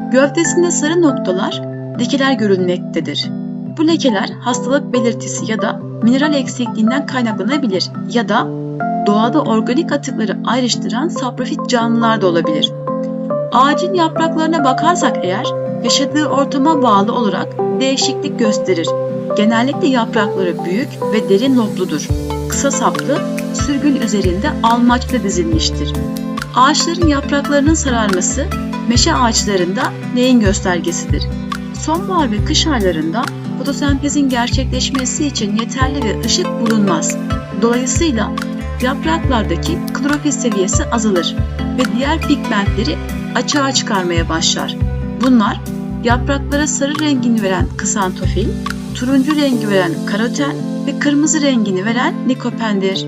Gövdesinde sarı noktalar, lekeler görülmektedir. Bu lekeler hastalık belirtisi ya da mineral eksikliğinden kaynaklanabilir ya da doğada organik atıkları ayrıştıran saprofit canlılar da olabilir. Ağacın yapraklarına bakarsak eğer yaşadığı ortama bağlı olarak değişiklik gösterir. Genellikle yaprakları büyük ve derin lobludur. Kısa saplı, sürgün üzerinde almaçla dizilmiştir. Ağaçların yapraklarının sararması meşe ağaçlarında neyin göstergesidir? Sonbahar ve kış aylarında fotosentezin gerçekleşmesi için yeterli bir ışık bulunmaz. Dolayısıyla yapraklardaki klorofil seviyesi azalır ve diğer pigmentleri açığa çıkarmaya başlar. Bunlar yapraklara sarı rengini veren kısantofil, turuncu rengi veren karoten ve kırmızı rengini veren likopendir.